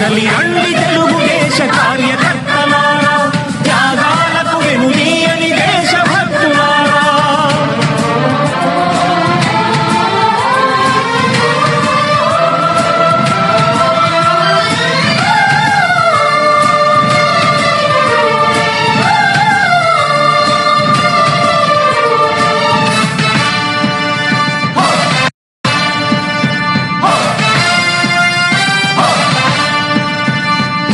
కదలి రండి తెలుగుదేశ కార్యకర్తలారా.